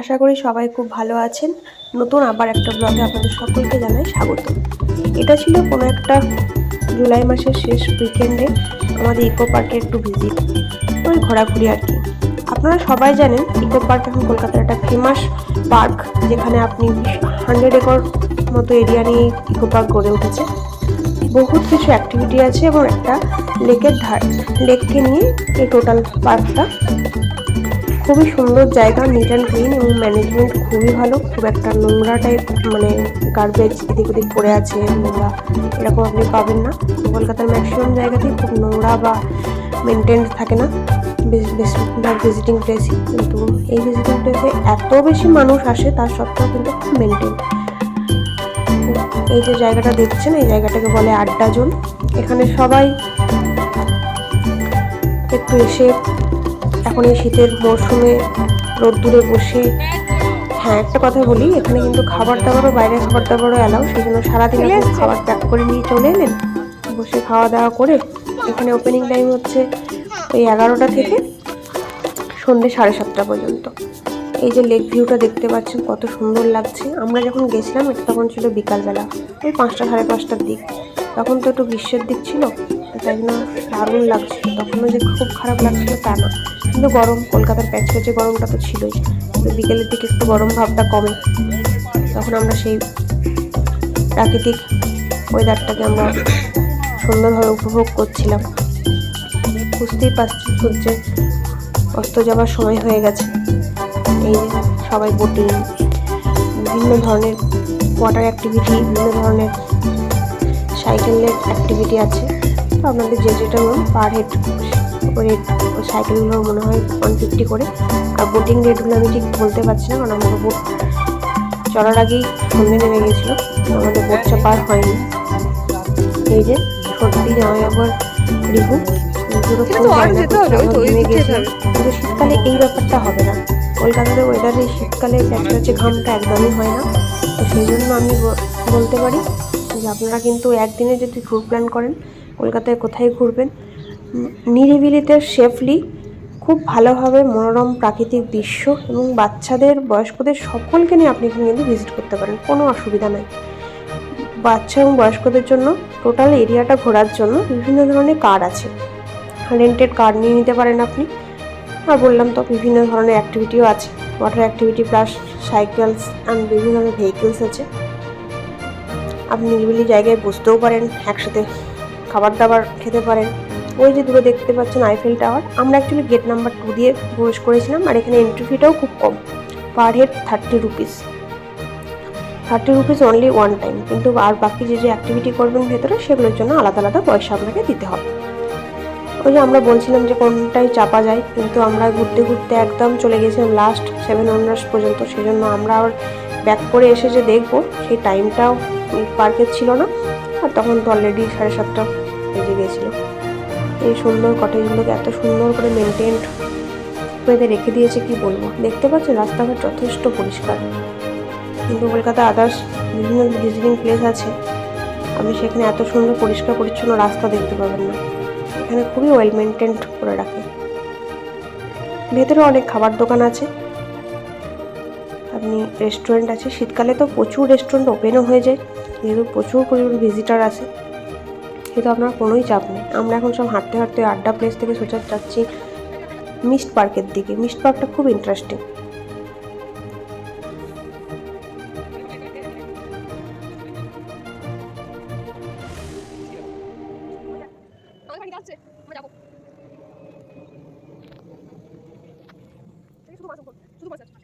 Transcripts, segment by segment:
আশা করি সবাই খুব ভালো আছেন। নতুন আবার একটা ব্লগে আপনাদের সকলকে জানাই স্বাগত। এটা ছিল কোনো একটা জুলাই মাসের শেষ উইকেন্ডে আমাদের ইকো পার্কে একটু ভিজিট ওই ঘোরাঘুরি আর কি। আপনারা সবাই জানেন ইকো পার্ক এখন কলকাতার একটা ফেমাস পার্ক যেখানে আপনি হান্ড্রেড একর মতো এরিয়া নিয়ে ইকো পার্ক গড়ে উঠেছে। বহুত কিছু অ্যাক্টিভিটি আছে এবং একটা লেকের ধার লেককে নিয়ে এই টোটাল পার্কটা খুবই সুন্দর জায়গা নিট অ্যান্ড ক্লিন এবং ম্যানেজমেন্ট খুবই ভালো। খুব একটা নোংরা টাইপ মানে গার্বেজ এদিক ওদিক পড়ে আছে নোংরা, এরকম আপনি পাবেন না। কলকাতার ম্যাক্সিমাম জায়গাতেই খুব নোংরা বা মেনটেন থাকে না। বেশ- বেশিরভাগ ভিজিটিং প্লেসই কিন্তু এই ভিজিটিং প্লেসে এত বেশি মানুষ আসে, তার সত্ত্বেও কিন্তু খুব মেনটেন এই যে জায়গাটা দেখছেন, এই জায়গাটাকে বলে আড্ডা জোন। এখানে সবাই একটু এসে এখন এই শীতের মরশুমে রোদ্দুরে বসে। হ্যাঁ একটা কথা বলি এখানে কিন্তু খাবার দাবারও বাইরে খাবার দাবারও অ্যালাউ সেই জন্য সারাদিন খাবার প্যাক করে নিয়ে চলে এলেন বসে খাওয়া দাওয়া করে এখানে ওপেনিং টাইম হচ্ছে ওই এগারোটা থেকে সন্ধ্যে সাড়ে সাতটা পর্যন্ত। এই যে লেক ভিউটা দেখতে পাচ্ছেন কত সুন্দর লাগছে। আমরা যখন গেছিলাম এটা তখন ছিল বিকালবেলা ওই পাঁচটা সাড়ে পাঁচটার দিক। তখন তো একটু গ্রীষ্মের দিক ছিল তাই জন্য দারুণ লাগছিল তখনও যে খুব খারাপ লাগছিল তা না কিন্তু গরম, কলকাতার প্যাচ প্যাচে গরমটা তো ছিলই। কিন্তু বিকেলের দিকে একটু গরম ভাবটা কমে। তখন আমরা সেই প্রাকৃতিক ওয়েদারটাকে আমরা সুন্দরভাবে উপভোগ করছিলাম। বুঝতেই পারছি সূর্যের অস্ত যাবার সময় হয়ে গেছে। এই সবাই বোটিং বিভিন্ন ধরনের ওয়াটার অ্যাক্টিভিটি বিভিন্ন ধরনের সাইকেলের অ্যাক্টিভিটি আছে। আপনাদের যে যেটা মন পার হেড রেট সাইকেলগুলো মনে হয় ওয়ান ফিফটি করে। আর বোটিং রেটগুলো আমি ঠিক বলতে পারছি না কারণ আমাদের বোট চলার আগেই সন্ধে নেমে গেছিল। আমাদের বোট চাপার হয়নি। এই যে সত্যি জামাই আবার রিভু। কিন্তু শীতকালে এই ব্যাপারটা হবে না। কলকাতার ওয়েদারে শীতকালে একটা হচ্ছে ঘামটা একদমই হয় না। তো সেই জন্য আমি বলতে পারি যে আপনারা কিন্তু একদিনে যদি ট্যুর প্ল্যান করেন কলকাতায় কোথায় ঘুরবেন? নিরিবিলিতে সেফলি, খুব ভালোভাবে মনোরম প্রাকৃতিক দৃশ্য এবং বাচ্চাদের, বয়স্কদের সকলকে নিয়ে আপনি এখানে কিন্তু ভিজিট করতে পারেন, কোনো অসুবিধা নাই। বাচ্চা এবং বয়স্কদের জন্য টোটাল এরিয়াটা ঘোরার জন্য বিভিন্ন ধরনের কার আছে। রেন্টেড কার নিয়ে নিতে পারেন আপনি। আর বললাম তো, বিভিন্ন ধরনের অ্যাক্টিভিটিও আছে। Water activity plus cycles and বিভিন্ন ধরনের ভেহিকেলস আছে। আপনি নিরিবিলি জায়গায় বসতেও পারেন একসাথে। খাবার দাবার খেতে পারেন। ওই যে দূরে দেখতে পাচ্ছেন আইফেল টাওয়ার আমরা অ্যাকচুয়ালি গেট নাম্বার টু দিয়ে প্রবেশ করেছিলাম আর এখানে এন্ট্রি ফিটাও খুব কম। Per head thirty rupees thirty rupees only one time কিন্তু আর বাকি যে যে অ্যাক্টিভিটি করবেন ভেতরে, সেগুলোর জন্য আলাদা আলাদা পয়সা আপনাকে দিতে হবে। ওই যে আমরা বলছিলাম যে কোনটাই চাপা যায়, কিন্তু আমরা ঘুরতে ঘুরতে একদম চলে গেছিলাম লাস্ট সেভেন হান্ড্রেড পর্যন্ত। সেই জন্য আমরা আবার ব্যাক করে এসে যে দেখব, সেই টাইমটাও পার্কের ছিল না। আর তখন তো অলরেডি সাড়ে সাতটা বেজে গেছিল। এই সুন্দর কটেজগুলোকে এত সুন্দর করে মেনটেন্ড করে রেখে দিয়েছে, কি বলব? দেখতে পাচ্ছেন রাস্তাঘাট যথেষ্ট পরিষ্কার। কিন্তু কলকাতা আদার্স বিভিন্ন ভিজিটিং প্লেস আছে। আপনি সেখানে এত সুন্দর পরিষ্কার পরিচ্ছন্ন রাস্তা দেখতে পাবেন না। এখানে খুবই ওয়েল মেনটেন্ড করে রাখে। ভেতরে অনেক খাবার দোকান আছে। আপনি রেস্টুরেন্ট আছে। শীতকালে তো প্রচুর রেস্টুরেন্ট ওপেনও হয়ে যায়। যেহেতু প্রচুর পরিমাণ ভিজিটার আসে। কিন্তু আপনার কোনোই চাপ নেই। আমরা এখন সব হাঁটতে হাঁটতে আড্ডা প্লেস থেকে সোজা যাচ্ছি মিস্ট পার্কের দিকে। মিস্ট পার্কটা খুব ইন্টারেস্টিং আমরা যাব এই শুধু মাছ উপর, শুধু মাছ আছে।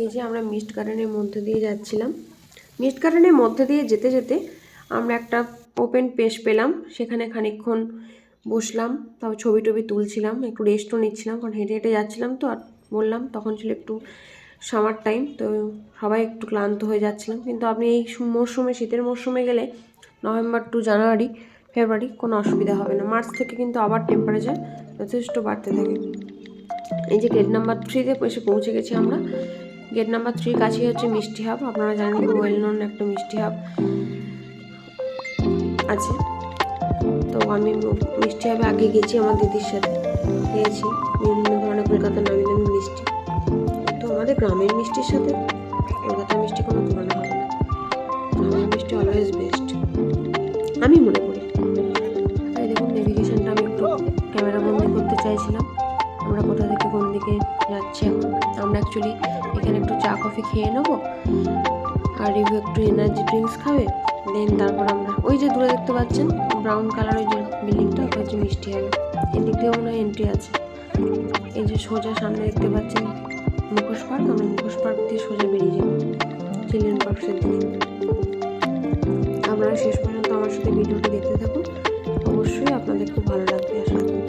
এই যে আমরা মিস্ট গার্ডেনের মধ্যে দিয়ে যাচ্ছিলাম। মিস্ট গার্ডেনের মধ্যে দিয়ে যেতে যেতে আমরা একটা ওপেন পেশ পেলাম। সেখানে খানিকক্ষণ বসলাম তারপর ছবি টবি তুলছিলাম, একটু রেস্টও নিচ্ছিলাম, কারণ হেঁটে হেঁটে যাচ্ছিলাম তো, আর বললাম তখন ছিল একটু সামার টাইম তো সবাই একটু ক্লান্ত হয়ে যাচ্ছিলাম। কিন্তু আপনি এই মরশুমে, শীতের মরশুমে গেলে নভেম্বর টু জানুয়ারি, ফেব্রুয়ারি কোনো অসুবিধা হবে না। মার্চ থেকে কিন্তু আবার টেম্পারেচার যথেষ্ট বাড়তে থাকে। এই যে গেট নাম্বার থ্রিতে এসে পৌঁছে গেছি আমরা। গেট নাম্বার থ্রির কাছেই হচ্ছে মিষ্টি হাব। আপনারা জানেন ওয়েল নোন একটা মিষ্টি হাব আছে। তো আমি মিষ্টি হবে আগে গেছি আমার দিদির সাথে। খেয়েছি বিভিন্ন ধরনের কলকাতার নামি দামি মিষ্টি। তো আমাদের গ্রামের মিষ্টির সাথে কলকাতার মিষ্টি কোনো তুলনা হবে না। গ্রামের মিষ্টি অলওয়েজ বেস্ট আমি মনে করি। তাই দেখুন নেভিগেশনটা আমি একটু ক্যামেরা বন্দি করতে চাইছিলাম। আমরা কোথা থেকে কোন দিকে যাচ্ছি এখন? আমরা অ্যাকচুয়ালি এখানে চা, কফি খেয়ে নেব আর রিভিউ একটু এনার্জি ড্রিঙ্কস খাবে দেন তারপর আমরা, ওই যে দূরে দেখতে পাচ্ছেন ব্রাউন কালার ওই যে বিল্ডিংটা ওটা হচ্ছে মিষ্টি হবে। এদিক দিয়ে মনে হয় এন্ট্রি আছে। এই যে সোজা সামনে দেখতে পাচ্ছেন মুখোশ পার্ক আমরা মুখোশ পার্ক দিয়ে সোজা বেরিয়ে যাব চিলড্রেন পার্কসের দিকে। আপনারা শেষ পর্যন্ত আমার সাথে ভিডিওটি দেখতে থাকুন। অবশ্যই আপনাদের খুব ভালো লাগবে, আশা করি।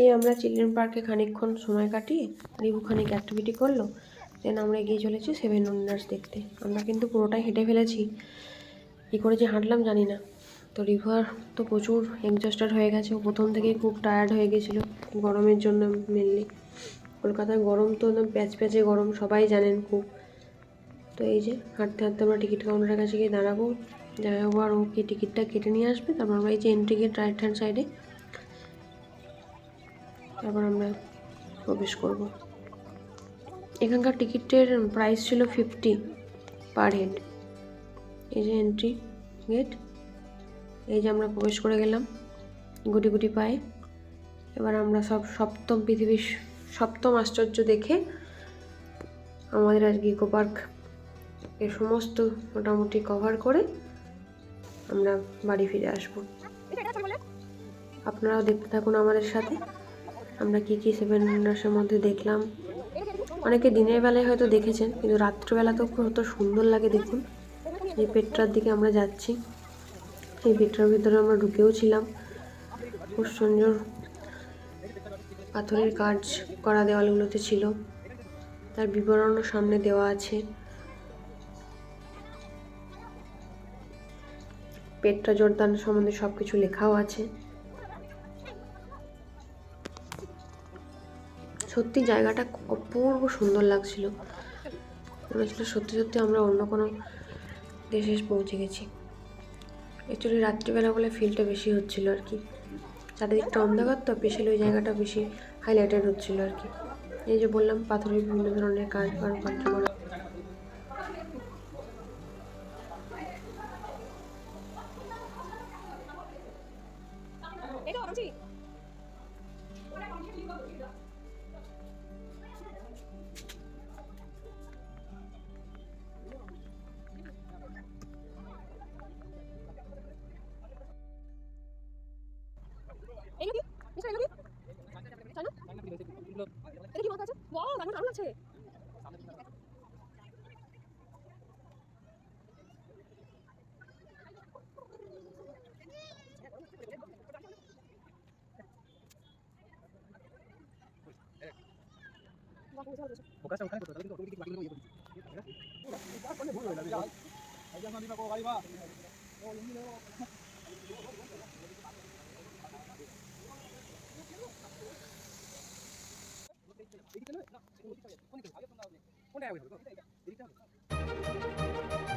এই আমরা চিলড্রেন পার্কে খানিকক্ষণ সময় কাটিয়ে রিভু খানিক অ্যাক্টিভিটি করল দেন আমরা এগিয়ে চলেছি সেভেন ওয়ান্ডার্স দেখতে। আমরা কিন্তু পুরোটাই হেঁটে ফেলেছি। কী করে যে হাঁটলাম জানি না। তো রিভার তো প্রচুর এক্সস্টার হয়ে গেছে। ও প্রথম থেকেই খুব টায়ার্ড হয়ে গেছিল গরমের জন্য মেনলি কলকাতায় গরম তো একদম প্যাচ প্যাচে গরম, সবাই জানেন খুব। তো এই যে হাঁটতে হাঁটতে আমরা টিকিট কাউন্টারের কাছে গিয়ে দাঁড়াবো। যাই হোক আর ও কি টিকিটটা কেটে নিয়ে আসবে। তারপর আমরা এই যে এন্ট্রি গেট রাইট হ্যান্ড সাইডে তারপর আমরা প্রবেশ করব। এখানকার টিকিটের প্রাইস ছিল ফিফটি পার হেড এই যে এন্ট্রি গেট এই যে আমরা প্রবেশ করে গেলাম গুটি গুটি পায়ে। এবার আমরা সব সপ্তম পৃথিবীর সপ্তম আশ্চর্য দেখে আমাদের আজকে ইকো পার্কের সমস্ত মোটামুটি কভার করে আমরা বাড়ি ফিরে আসব। আপনারাও দেখতে থাকুন আমাদের সাথে। আমরা কী কী সেভেন ওয়ান্ডার্সের মধ্যে দেখলাম? অনেকে দিনের বেলায় হয়তো দেখেছেন, কিন্তু রাত্রিবেলা তো কত সুন্দর লাগে দেখুন। এই পেট্রার দিকে আমরা যাচ্ছি। এই পেট্রার ভিতরে আমরা ঢুকেও ছিলাম। খুব সুন্দর পাথরের কাজ করা দেওয়ালগুলোতে ছিল। তার বিবরণও সামনে দেওয়া আছে। পেট্রা জোরদান সম্বন্ধে সব কিছু লেখাও আছে। সত্যি জায়গাটা অপূর্ব সুন্দর লাগছিল। মনে হচ্ছিল সত্যি সত্যি আমরা অন্য কোনো দেশে পৌঁছে গেছি। অ্যাকচুয়ালি রাত্রিবেলা বলে ফিলটা বেশি হচ্ছিল আর কি। চারিদিকটা অন্ধকার তো স্পেশালি ওই জায়গাটা বেশি হাইলাইটেড হচ্ছিল আর কি। এই যে বললাম, পাথরের বিভিন্ন ধরনের কাজ কারুকার্য করা। ほかしゃお金と食べるのを取り引きまくるの。い。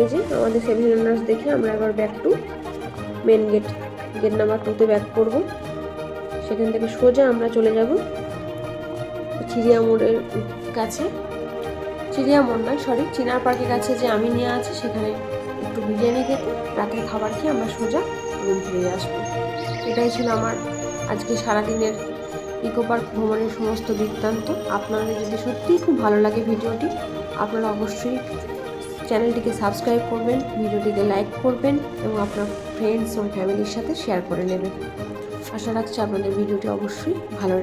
এই যে আমাদের সেভেন রানার্স দেখে আমরা এবার back to main gate gate number টুতে ব্যাক করব। সেখান থেকে সোজা আমরা চলে যাব চিড়িয়া মোড়ের কাছে। চিড়িয়া মোড় নয় সরি চিনার পার্কের কাছে যে আমি নিয়ে আছি, সেখানে একটু বিরিয়ানি খেতে, রাতের খাবার খেয়ে আমরা সোজা রুম ফিরে আসব। এটাই ছিল আমার আজকে সারাদিনের ইকো পার্ক ভ্রমণের সমস্ত বৃত্তান্ত। আপনাদের যদি সত্যিই খুব ভালো লাগে ভিডিওটি, আপনারা অবশ্যই চ্যানেলটিকে সাবস্ক্রাইব করবেন, ভিডিওটিকে লাইক করবেন এবং আপনার ফ্রেন্ডস এবং ফ্যামিলির সাথে শেয়ার করে নেবেন। আশা রাখছি আপনাদের ভিডিওটি অবশ্যই ভালো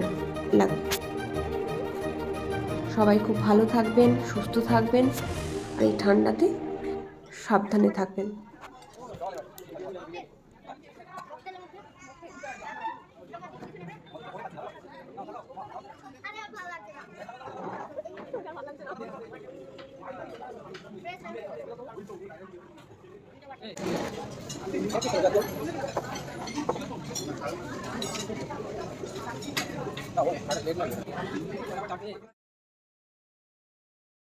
লাগবে। সবাই খুব ভালো থাকবেন, সুস্থ থাকবেন আর এই ঠান্ডাতে সাবধানে থাকবেন। না